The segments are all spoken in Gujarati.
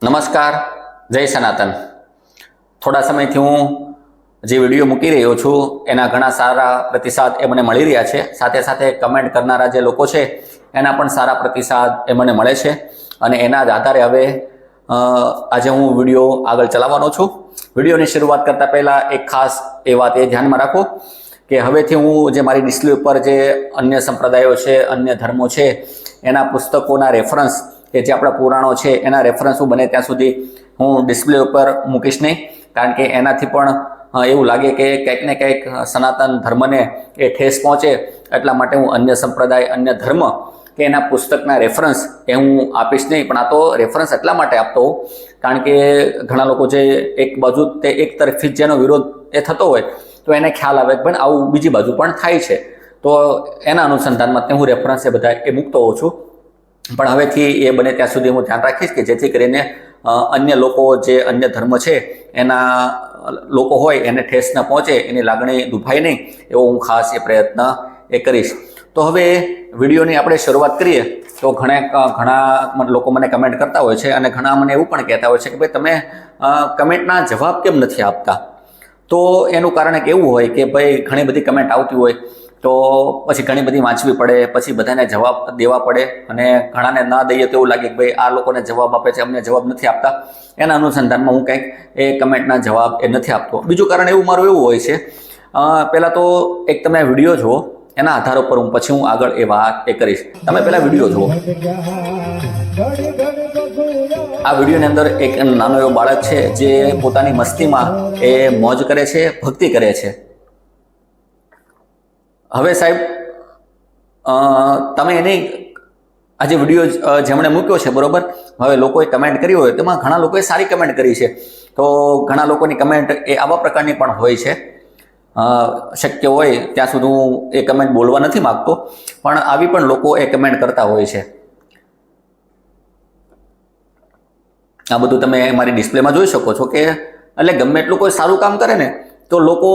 નમસ્કાર, જય સનાતન. થોડા સમયથી હું જે વીડિયો મૂકી રહ્યો છું, એના ઘણા સારા પ્રતિસાદ એ મને મળી રહ્યા છે. સાથે સાથે કમેન્ટ કરનારા જે લોકો છે, એના પણ સારા પ્રતિસાદ એ મને મળે છે. અને એના જ આધારે હવે આજે હું વીડિયો આગળ ચલાવવાનો છું. વિડીયોની શરૂઆત કરતાં પહેલાં એક ખાસ એ વાત એ ધ્યાનમાં રાખો કે હવેથી હું જે મારી ડિસ્પ્લે ઉપર જે અન્ય સંપ્રદાયો છે, અન્ય ધર્મો છે, એના પુસ્તકોના રેફરન્સ કે જે આપણા પુરાણો છે, એના રેફરન્સ બને ત્યાં સુધી હું ડિસ્પ્લે ઉપર મૂકીશ નહીં. કારણ કે એનાથી પણ એવું લાગે કે કંઈક ને કંઈક સનાતન ધર્મને એ ઠેસ પહોંચે. એટલા માટે હું અન્ય સંપ્રદાય, અન્ય ધર્મ કે એના પુસ્તકના રેફરન્સ એ હું આપીશ નહીં. પણ આ તો રેફરન્સ એટલા માટે આપતો હોઉં કારણ કે ઘણા લોકો જે એક બાજુ તે એક તરફથી જ જેનો વિરોધ એ થતો હોય, તો એને ખ્યાલ આવે કે ભાઈ આવું બીજી બાજુ પણ થાય છે. તો એના અનુસંધાનમાં હું રેફરન્સ એ બધા એ મૂકતો હોઉં છું. પણ હવેથી એ બને ત્યાં સુધી હું ધ્યાન રાખીશ કે જેથી કરીને અન્ય લોકો જે અન્ય ધર્મ છે, એના લોકો હોય, એને ઠેસ ન પહોંચે, એની લાગણી દુભાય નહીં, એવો હું ખાસ એ પ્રયત્ન એ કરીશ. તો હવે વિડીયોની આપણે શરૂઆત કરીએ, તો ઘણા ઘણા લોકો મને કમેન્ટ કરતા હોય છે અને ઘણા મને એવું પણ કહેતા હોય છે કે ભાઈ તમે કમેન્ટના જવાબ કેમ નથી આપતા? તો એનું કારણ એક એવું હોય કે ભાઈ ઘણી બધી કમેન્ટ આવતી હોય તો પછી ઘણી બધી વાંચવી પડે, પછી બધાને જવાબ દેવા પડે અને ઘણાને ના દઈએ તો એવું લાગે કે ભાઈ આ લોકોને જવાબ આપે છે, અમને જવાબ નથી આપતા. એના અનુસંધાનમાં હું કંઈક એ કમેન્ટના જવાબ એ નથી આપતો. બીજું કારણ એવું મારું એવું હોય છે પહેલાં તો એક તમે વીડિયો જુઓ, એના આધાર ઉપર હું પછી હું આગળ એ વાત એ કરીશ. તમે પહેલાં વીડિયો જુઓ. આ વિડીયોની અંદર એક નાનો એવો બાળક છે જે પોતાની મસ્તીમાં એ મોજ કરે છે, ભક્તિ કરે છે. હવે સાહેબ તમે એની આ જે વીડિયો જેમણે મૂક્યો છે, બરોબર? હવે લોકોએ કમેન્ટ કરી હોય, તેમાં ઘણા લોકોએ સારી કમેન્ટ કરી છે. તો ઘણા લોકોની કમેન્ટ એ આવા પ્રકારની પણ હોય છે. શક્ય હોય ત્યાં સુધી હું એ કમેન્ટ બોલવા નથી માગતો, પણ આવી પણ લોકો એ કમેન્ટ કરતા હોય છે. આ બધું તમે મારી ડિસ્પ્લેમાં જોઈ શકો છો કે, એટલે ગમે એટલું કોઈ સારું કામ કરે ને તો લોકો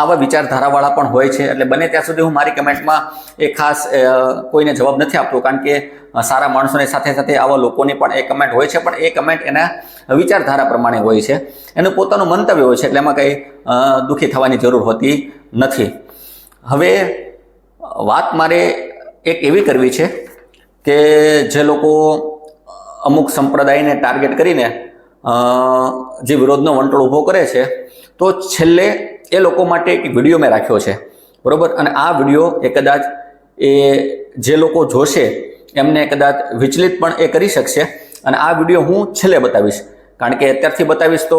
આવા વિચારધારાવાળા પણ હોય છે. એટલે બને ત્યાં સુધી હું મારી કમેન્ટમાં એ ખાસ કોઈને જવાબ નથી આપતો, કારણ કે સારા માણસોની સાથે સાથે આવા લોકોની પણ એ કમેન્ટ હોય છે. પણ એ કમેન્ટ એના વિચારધારા પ્રમાણે હોય છે. એનું પોતાનું મંતવ્ય હોય છે, એટલે એમાં કંઈ દુઃખી થવાની જરૂર હોતી નથી. હવે, વાત મારે એક એવી કરવી છે કે જે લોકો અમુક સંપ્રદાયને ટાર્ગેટ કરીને જે વિરોધનો વંટોળ ઊભો કરે છે, તો છેલ્લે એ લોકો માટે એક વીડિયો મેં રાખ્યો છે. બરાબર? અને આ વીડિયો એ કદાચ એ જે લોકો જોશે, એમને કદાચ વિચલિત પણ એ કરી શકશે. અને આ વીડિયો હું છેલ્લે બતાવીશ. કારણ કે અત્યારથી બતાવીશ તો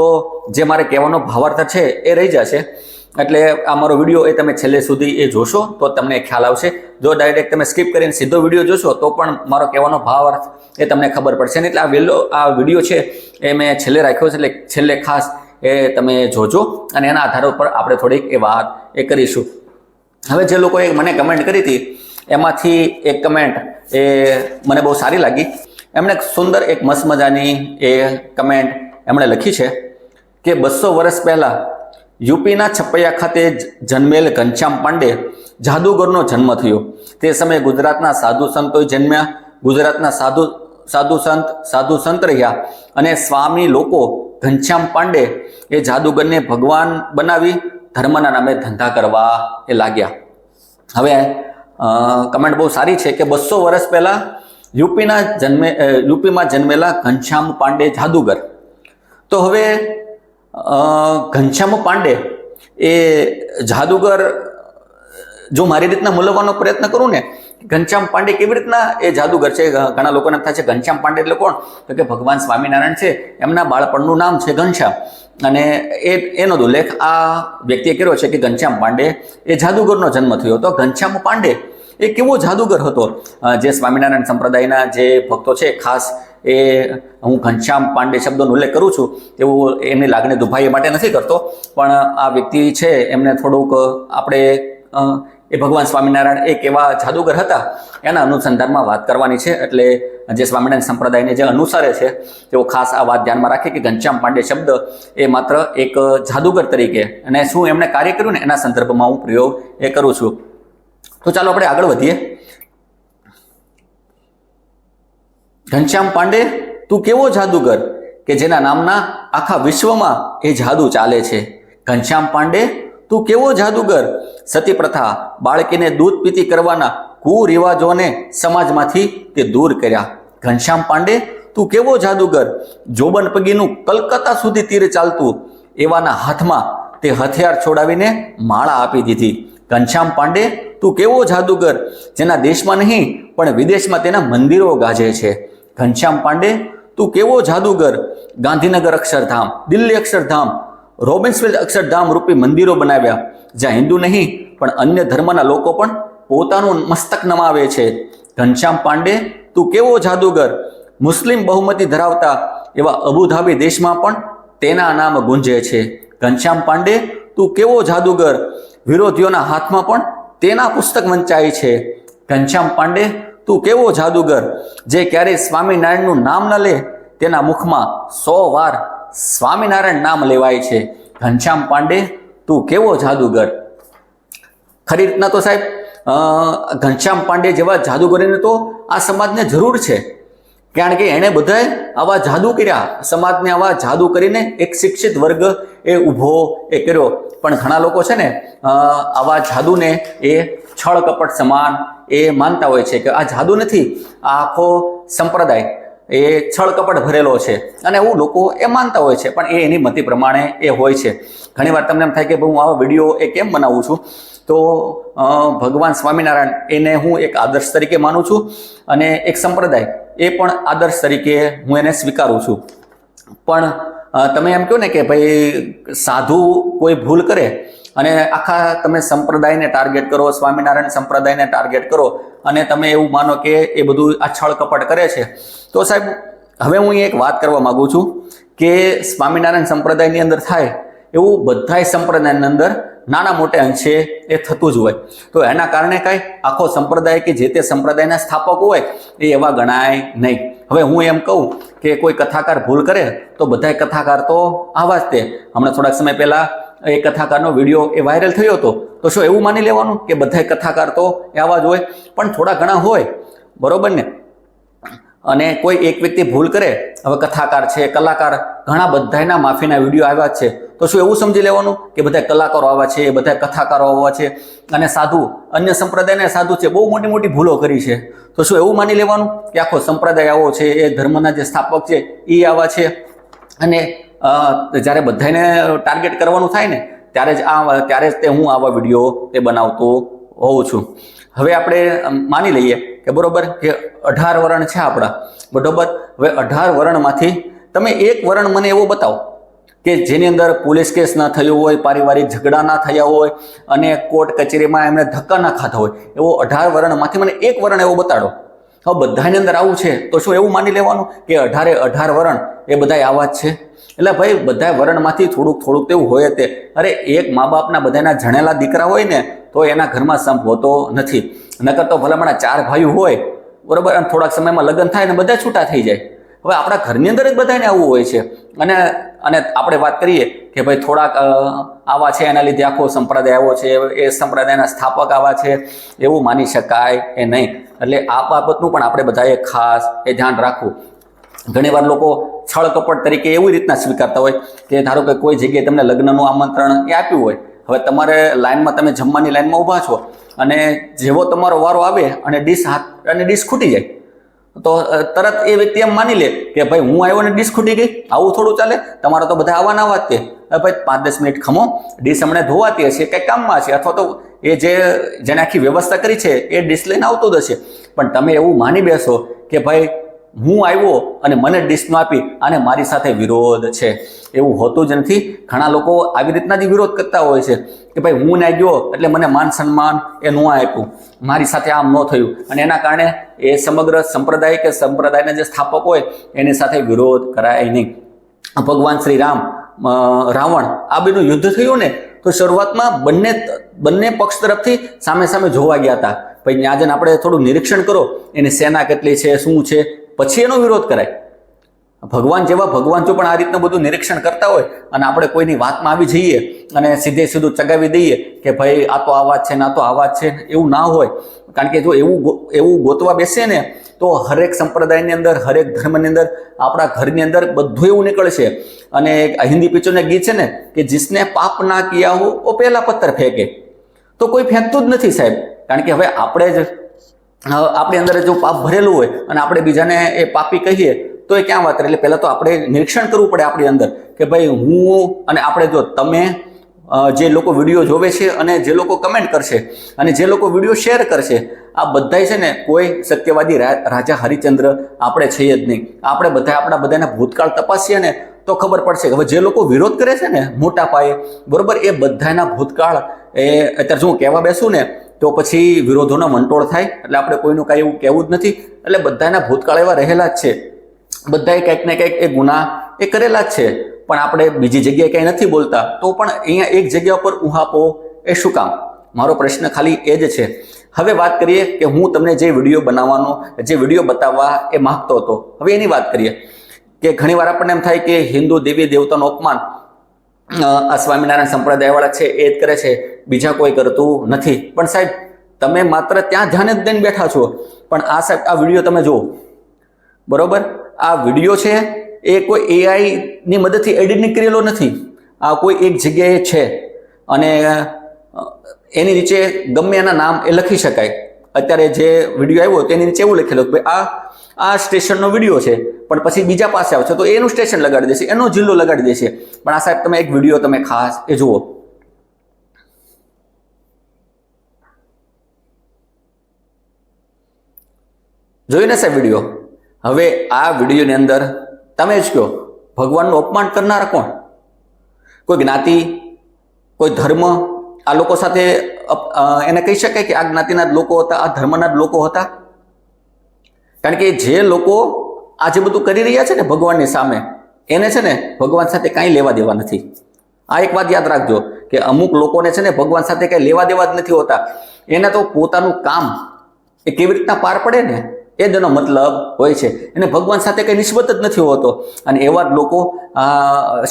જે મારે કહેવાનો ભાવાર્થ છે એ રહી જશે. એટલે આ મારો વીડિયો એ તમે છેલ્લે સુધી એ જોશો તો તમને ખ્યાલ આવશે. જો ડાયરેક્ટ તમે સ્કીપ કરીને સીધો વીડિયો જોશો તો પણ મારો કહેવાનો ભાવાર્થ એ તમને ખબર પડશે. ને એટલે આ વેલો આ વીડિયો છે એ મેં છેલ્લે રાખ્યો છે એટલે છેલ્લે ખાસ એ તમે જોજો. અને એના આધાર ઉપર આપણે થોડીક એ વાત એ કરીશું. હવે જે લોકોએ મને કમેન્ટ કરી હતી, એમાંથી એક કમેન્ટ એ મને બહુ સારી લાગી. એમણે સુંદર એક મસ્ત મજાની એ કમેન્ટ એમણે લખી છે કે બસો વર્ષ પહેલાં યુપીના છપૈયા ખાતે જન્મેલ ઘનશ્યામ પાંડે જાદુગરનો જન્મ થયો. તે સમયે ગુજરાતના સાધુ સંતોએ જન્મ્યા. ગુજરાતના સાધુ સાધુ સંત સાધુ સંત રહ્યા અને સ્વામી લોકો ઘનશ્યામ પાંડે એ જાદુગરને ભગવાન બનાવી ધર્મના નામે ધંધા કરવા એ લાગ્યા. હવે કમેન્ટ બહુ સારી છે કે બસો વર્ષ પહેલા યુપીના જન્મે યુપીમાં જન્મેલા ઘનશ્યામ પાંડે જાદુગર. તો હવે ઘનશ્યામ પાંડે એ જાદુગર, જો મારી રીતના મૂલવવાનો પ્રયત્ન કરું ને, ઘનશ્યામ પાંડે કેવી રીતના એ જાદુગર છે? ઘણા લોકોને થાય છે ઘનશ્યામ પાંડે એટલે કોણ? તો કે ભગવાન સ્વામિનારાયણ છે, એમના બાળપણનું નામ છે ઘનશ્યામ. અને એ, એનો જ ઉલ્લેખ આ વ્યક્તિએ કર્યો છે કે ઘનશ્યામ પાંડે એ જાદુગરનો જન્મ થયો હતો. ઘનશ્યામ પાંડે એ કેવો જાદુગર હતો? જે સ્વામિનારાયણ સંપ્રદાયના જે ભક્તો છે, ખાસ એ હું ઘનશ્યામ પાંડે શબ્દોનો ઉલ્લેખ કરું છું, એવું એમની લાગણી દુભાઈ માટે નથી કરતો. પણ આ વ્યક્તિ છે, એમને થોડુંક આપણે એ ભગવાન સ્વામિનારાયણ એક એવા જાદુગર હતા, એના અનુસંધાનમાં વાત કરવાની છે. એટલે જે સ્વામિનારાયણ સંપ્રદાયને જે અનુસરે છે, તેઓ ખાસ આ વાત ધ્યાનમાં રાખે કે ઘનશ્યામ પાંડે શબ્દ એ માત્ર એક જાદુગર તરીકે. અને શું એમણે કાર્ય કર્યું ને? એના સંદર્ભમાં હું પ્રયોગ એ કરું છું. તો ચાલો આપણે આગળ વધીએ. ઘનશ્યામ પાંડે, તું કેવો જાદુગર કે જેના નામના આખા વિશ્વમાં એ જાદુ ચાલે છે? ઘનશ્યામ પાંડે, તું કેવો જાદુગર? સતી પ્રથા બાળકીને દૂધ પીતી કરવાના કુરિવાજોને સમાજમાંથી તે દૂર કર્યા. ઘનશ્યામ પાંડે, તું કેવો જાદુગર? જોબન પગીનું કલકત્તા સુધી તીર ચાલતું એવાના હાથમાં તે હથિયાર છોડાવીને માળા આપી દીધી. ઘનશ્યામ પાંડે, તું કેવો જાદુગર? જેના દેશમાં નહીં, પણ વિદેશમાં તેના મંદિરો ગાજે છે. ઘનશ્યામ પાંડે, તું કેવો જાદુગર? ગાંધીનગર અક્ષરધામ, દિલ્હી અક્ષરધામ રોબિન્સવિલ અક્ષરધામ રૂપી મંદિરો બનાવ્યા. જ્યાં હિન્દુ નહીં, પણ અન્ય ધર્મના લોકો પણ પોતાનું મસ્તક નમાવે છે. ઘનશ્યામ પાંડે, તું કેવો જાદુગર? મુસ્લિમ બહુમતી ધરાવતા એવા અબુધાબી દેશમાં પણ તેના નામ ગુંજે છે. ઘનશ્યામ પાંડે, તું કેવો જાદુગર? વિરોધીઓના હાથમાં પણ તેના પુસ્તક વંચાય છે. ઘનશ્યામ પાંડે, તું કેવો જાદુગર? જે ક્યારેય સ્વામિનારાયણનું નામ ન લે, તેના મુખમાં સો વાર સ્વામિનારાયણ નામ લેવાય છે. ઘનશ્યામ પાંડે, તું કેવો જાદુગર? ખરી રીતના તો સાહેબ ઘનશ્યામ પાંડે જેવા જાદુગરીને તો આ સમાજને જરૂર છે. કારણ કે એણે બધાએ આવા જાદુ કર્યા. સમાજને આવા જાદુ કરીને એક શિક્ષિત વર્ગ એ ઊભો એ કર્યો. પણ ઘણા લોકો છે ને આવા જાદુને એ છળ કપટ સમાન એ માનતા હોય છે કે આ જાદુ નથી, આ આખો સંપ્રદાય એ છળ કપટ ભરેલો છે. અને એવું લોકો એ માનતા હોય છે, પણ એ એની મતિ પ્રમાણે એ હોય છે. ઘણીવાર તમને એમ થાય કે હું આવા વીડિયો એ કેમ બનાવું છું? તો ભગવાન સ્વામિનારાયણ એને હું એક આદર્શ તરીકે માનું છું. અને એક સંપ્રદાય એ પણ આદર્શ તરીકે હું એને સ્વીકારું છું. પણ તમે એમ કહો ને કે ભાઈ સાધુ કોઈ ભૂલ કરે અને આખા તમે સંપ્રદાયને ટાર્ગેટ કરો, સ્વામિનારાયણ સંપ્રદાયને ટાર્ગેટ કરો અને તમે એવું માનો કે એ બધું આ છળ કપટ કરે છે, તો સાહેબ, હવે હું એક વાત કરવા માગું છું કે સ્વામિનારાયણ સંપ્રદાયની અંદર થાય એવું બધાય સંપ્રદાયની અંદર નાના મોટે અંશે એ થતું જ હોય. તો એના કારણે કાંઈ આખો સંપ્રદાય કે જે તે સંપ્રદાયના સ્થાપક હોય, એ એવા ગણાય નહીં. હવે હું એમ કહું કે કોઈ કથાકાર ભૂલ કરે, તો બધાય કથાકાર તો આવા જ તે. હમણાં થોડાક સમય પહેલાં એ કથાકારનો વીડિયો એ વાયરલ થયો હતો. તો શું એવું માની લેવાનું કે બધાય કથાકાર તો આવા જ હોય? પણ થોડા ઘણા હોય. બરોબર ને? અને કોઈ એક વ્યક્તિ ભૂલ કરે, હવે કથાકાર છે, કલાકાર, ઘણા બધાના માફીના વીડિયો આવ્યા છે. તો શું એવું સમજી લેવાનું કે બધા કલાકારો આવા છે, બધા કથાકારો આવા છે અને સાધુ, અન્ય સંપ્રદાયના સાધુ છે, બહુ મોટી મોટી ભૂલો કરી છે. તો શું એવું માની લેવાનું કે આખો સંપ્રદાય આવો છે, એ ધર્મના જે સ્થાપક છે એ આવા છે અને જ્યારે બધાને ટાર્ગેટ કરવાનું થાય ને, ત્યારે જ આ, ત્યારે જ તે હું આવા વીડિયો તે બનાવતો હોઉં છું. હવે આપણે માની લઈએ કે બરોબર કે અઢાર વરણ છે આપણા. બરોબર? હવે અઢાર વરણમાંથી તમે એક વરણ મને એવો બતાવો કે જેની અંદર પોલીસ કેસ ના થયો હોય, પારિવારિક ઝઘડા ના થયા હોય અને કોર્ટ કચેરીમાં એમણે ધક્કા ના ખાતા હોય. એવો અઢાર વરણમાંથી મને એક વરણ એવો બતાડો. હવે બધાની અંદર આવું છે તો શું એવું માની લેવાનું કે અઢારે અઢાર વરણ એ બધા આવા જ છે? એટલે ભાઈ બધા વરણમાંથી થોડુંક થોડુંક તેવું હોય તે. અરે, એક મા બાપના બધાના જણેલા દીકરા હોય ને તો એના ઘરમાં સંપ હોતો નથી. નકર તો ભલામણા ચાર ભાઈઓ હોય, બરોબર? અને થોડાક સમયમાં લગ્ન થાય ને બધા છૂટા થઈ જાય. હવે આપણા ઘરની અંદર જ બધાને આવું હોય છે. અને અને આપણે વાત કરીએ કે ભાઈ થોડાક આવા છે એના લીધે આખો સંપ્રદાય આવો છે, એ સંપ્રદાયના સ્થાપક આવા છે. એવું માની શકાય એ નહીં. એટલે આ બાબતનું પણ આપણે બધાએ ખાસ એ ધ્યાન રાખવું. ઘણીવાર લોકો છળ કપટ તરીકે એવી રીતના સ્વીકારતા હોય કે ધારો કે કોઈ જગ્યાએ તમને લગ્નનું આમંત્રણ એ આપ્યું હોય હવે તમારે લાઇનમાં તમે જમવાની લાઇનમાં ઊભા છો અને જેવો તમારો વારો આવે અને ડીશ હાથ અને ડીશ ખૂટી જાય, તો તરત એ વ્યક્તિ એમ માની લે કે ભાઈ હું આવ્યો ને ડીશ ખૂટી ગઈ, આવું થોડું ચાલે, તમારા તો બધા આવવાના આવા જ તે ભાઈ પાંચ દસ મિનિટ ખમો, ડીશ હમણાં ધોવાતી હશે કંઈક કામમાં છે અથવા તો એ જે, જેને આખી વ્યવસ્થા કરી છે એ ડીશ લઈને આવતો જ હશે. પણ તમે એવું માની બેસો કે ભાઈ હું આવ્યો અને મને ડીશ આપી અને મારી સાથે વિરોધ છે. એવું હોતું જ નથી. ઘણા લોકો આવી રીતના જ વિરોધ કરતા હોય છે કે ભાઈ હું ના ગયો એટલે મને માન સન્માન એ ન આપ્યું. મારી સાથે આમ ન થયું. અને એના કારણે એ સમગ્ર સંપ્રદાય કે સંપ્રદાયના જે સ્થાપક હોય એની સાથે વિરોધ કરાય નહીં. ભગવાન શ્રી રામ રાવણ આ બેનું યુદ્ધ થયું ને તો શરૂઆતમાં બંને બંને પક્ષ તરફથી સામે સામે જોવા ગયા હતા. પછી ત્યાં આપણે થોડું નિરીક્ષણ કરો, એની સેના કેટલી છે, શું છે? પછી એનો વિરોધ કરાય. ભગવાન જેવા ભગવાન જો પણ આ રીતનું બધું નિરીક્ષણ કરતા હોય અને આપણે કોઈની વાતમાં આવી જઈએ અને સીધે સીધું ચગાવી દઈએ કે ભાઈ આ તો આ વાત છે ને આ તો આ વાત છે એવું ના હોય. કારણ કે જો એવું એવું ગોતવા બેસે ને તો હરેક સંપ્રદાયની અંદર, હરેક ધર્મની અંદર, આપણા ઘરની અંદર બધું એવું નીકળશે. અને એક હિન્દી પિક્ચરનું ગીત છે ને કે જિસને પાપ ના કિયા હો, ઓ પહેલા પથ્થર ફેંકે. તો કોઈ ફેંકતું જ નથી સાહેબ. કારણ કે હવે આપણે જ આપણી અંદર જો પાપ ભરેલું હોય અને આપણે બીજાને એ પાપી કહીએ, તો એ ક્યાં વાત કરે એટલે પહેલાં તો આપણે નિરીક્ષણ કરવું પડે આપણી અંદર કે ભાઈ હું અને આપણે જો તમે જે લોકો વીડિયો જોવે છે અને જે લોકો કમેન્ટ કરશે અને જે લોકો વીડિયો શેર કરશે, આ બધાય છે ને કોઈ સત્યવાદી રાજા હરિચંદ્ર આપણે છીએ જ નહીં. આપણે બધા આપણા બધાના ભૂતકાળ તપાસીએ ને તો ખબર પડશે કે હવે જે લોકો વિરોધ કરે છે ને મોટા પાયે, બરોબર, એ બધાના ભૂતકાળ એ અત્યારે જો હું કહેવા બેસું ને તો પછી વિરોધોનો મંટોળ થાય. એટલે આપણે કોઈનું કાંઈ એવું કહેવું જ નથી. એટલે બધાના ભૂતકાળ એવા રહેલા જ છે. બધાએ કંઈક ને કંઈક એ ગુના એ કરેલા જ છે. પણ આપણે બીજી જગ્યાએ કંઈ નથી બોલતા. તો પણ અહીંયા એક જગ્યા પર ઉહાપો એ શું કામ? મારો પ્રશ્ન ખાલી એ જ છે. હવે વાત કરીએ કે હું તમને જે વીડિયો બનાવવાનો, જે વીડિયો બતાવવા એ માગતો હતો. હવે એની વાત કરીએ. કે ઘણીવાર આપણને એમ થાય કે હિન્દુ દેવી દેવતાનું અપમાન આ સ્વામિનારાયણ સંપ્રદાયવાળા છે, એ જ કરે છે. બીજા કોઈ કરતું નથી. પણ સાહેબ, તમે માત્ર ત્યાં ધ્યાન જ દઈને બેઠા છો. પણ આ સાહેબ, આ વીડિયો તમે જુઓ. બરોબર? આ વીડિયો છે, એ કોઈ એઆઈની મદદથી એડિટ કરેલો નથી. આ કોઈ એક જગ્યાએ છે. અને એની નીચે ગમે એના નામ એ લખી શકાય. અત્યારે જે વીડિયો આવ્યો, તેની નીચે એવું લખેલું કે આ આ સ્ટેશનનો વીડિયો છે, પણ પછી બીજા પાસે આવશે, તો એનું સ્ટેશન લગાડી દેશે, એનો જિલ્લો લગાડી દેશે. પણ આ સાહેબ, તમે એક વીડિયો તમે ખાસ, એ જુઓ. જોઈને સાહેબ વીડિયો? હવે આ વિડીયોની અંદર તમે જ કહો, ભગવાનનું અપમાન કરનાર કોણ? કોઈ જ્ઞાતિ, કોઈ ધર્મ, આ લોકો સાથે એને કહી શકાય કે આ જ્ઞાતિના જ લોકો હતા, આ ધર્મના જ લોકો હતા? કારણ કે જે લોકો આ જે બધું કરી રહ્યા છે ને ભગવાનની સામે, એને છે ને ભગવાન સાથે કાંઈ લેવા દેવા નથી. આ એક વાત યાદ રાખજો કે અમુક લોકોને છે ને ભગવાન સાથે કાંઈ લેવા દેવા જ નથી હોતા. એને તો પોતાનું કામ એ કેવી રીતના પાર પડે ને, એ જ એનો મતલબ હોય છે. એને ભગવાન સાથે કંઈ નિસ્બત જ નથી હોતો. અને એવા જ લોકો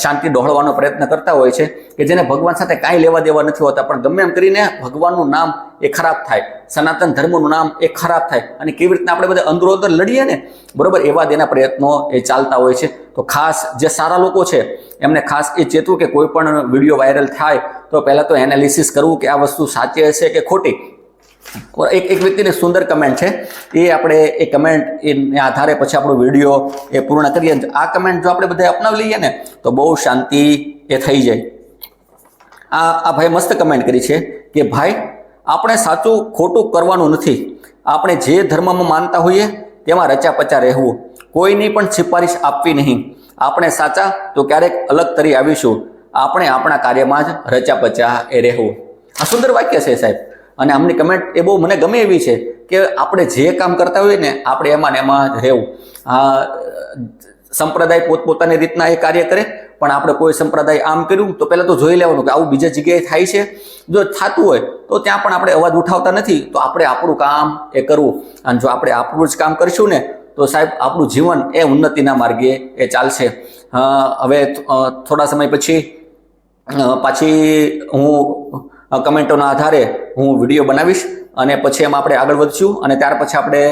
શાંતિ ડહોળવાનો પ્રયત્ન કરતા હોય છે કે જેને ભગવાન સાથે કાંઈ લેવા દેવા નથી હોતા. પણ ગમે એમ કરીને ભગવાનનું નામ એ ખરાબ થાય. સનાતન ધર્મનું નામ એ ખરાબ થાય. અને કેવી રીતના આપણે બધા અંદરો અંદર લડીએ ને, બરોબર, એવા તેના પ્રયત્નો એ ચાલતા હોય છે. તો ખાસ જે સારા લોકો છે, એમને ખાસ એ ચેતવું કે કોઈ પણ વીડિયો વાયરલ થાય, તો પહેલાં તો એનાલિસિસ કરવું કે આ વસ્તુ સાચી હશે કે ખોટી. એક એક વ્યક્તિની સુંદર કમેન્ટ છે. એ આપણે એ કમેન્ટ એને આધારે પછી આપણો વીડિયો એ પૂર્ણ કરીએ. આ કમેન્ટ જો આપણે બધા અપનાવી લઈએ ને, તો બહુ શાંતિ એ થઈ જાય. આ આ ભાઈ મસ્ત કમેન્ટ કરી છે કે, ભાઈ આપણે સાચું ખોટું કરવાનું નથી. આપણે જે ધર્મમાં માનતા હોઈએ તેમાં રચા પચા રહેવું. કોઈની પણ સિફારિશ આપવી નહીં. આપણે સાચા તો ક્યારેક અલગ તરી આવીશું. આપણે આપણા કાર્યમાં જ રચા પચા એ રહેવું. આ સુંદર વાક્ય છે સાહેબ. અને આમની કમેન્ટ એ બહુ મને ગમે એવી છે કે આપણે જે કામ કરતા હોઈએ ને આપણે એમાં ને એમાં રહેવું. આ સંપ્રદાય પોતપોતાની રીતના એ કાર્ય કરે પણ આપણે કોઈ સંપ્રદાય આમ કર્યું તો પહેલાં તો જોઈ લેવાનું કે આવું બીજા જગ્યાએ થાય છે. જો થતું હોય તો ત્યાં પણ આપણે અવાજ ઉઠાવતા નથી, તો આપણે આપણું કામ એ કરવું. અને જો આપણે આપણું જ કામ કરીશું ને, તો સાહેબ આપણું જીવન એ ઉન્નતિના માર્ગે એ ચાલશે. હવે થોડા સમય પછી પાછી હું કમેન્ટોના આધારે હું વીડિયો બનાવીશ અને પછી એમાં આપણે આગળ વધશું અને ત્યાર પછી આપણે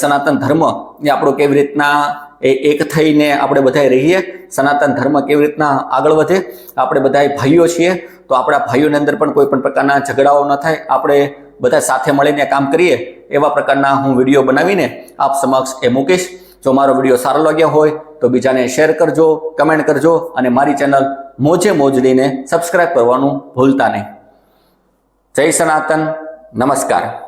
સનાતન ધર્મ એ આપણો કેવી રીતના એ એક થઈને આપણે બધાએ રહીએ. સનાતન ધર્મ કેવી રીતના આગળ વધે? આપણે બધાય ભાઈઓ છીએ. તો આપણા ભાઈઓની અંદર પણ કોઈ પણ પ્રકારના ઝઘડાઓ ન થાય. આપણે બધા સાથે મળીને કામ કરીએ. એવા પ્રકારના હું વીડિયો બનાવીને આપ સમક્ષ એ મૂકીશ. જો મારો વીડિયો સારો લાગ્યો હોય તો બીજાને શેર કરજો, કમેન્ટ કરજો અને મારી ચેનલ મોજે મોજડીને સબસ્ક્રાઈબ કરવાનું ભૂલતા નહીં. જય સનાતન. નમસ્કાર.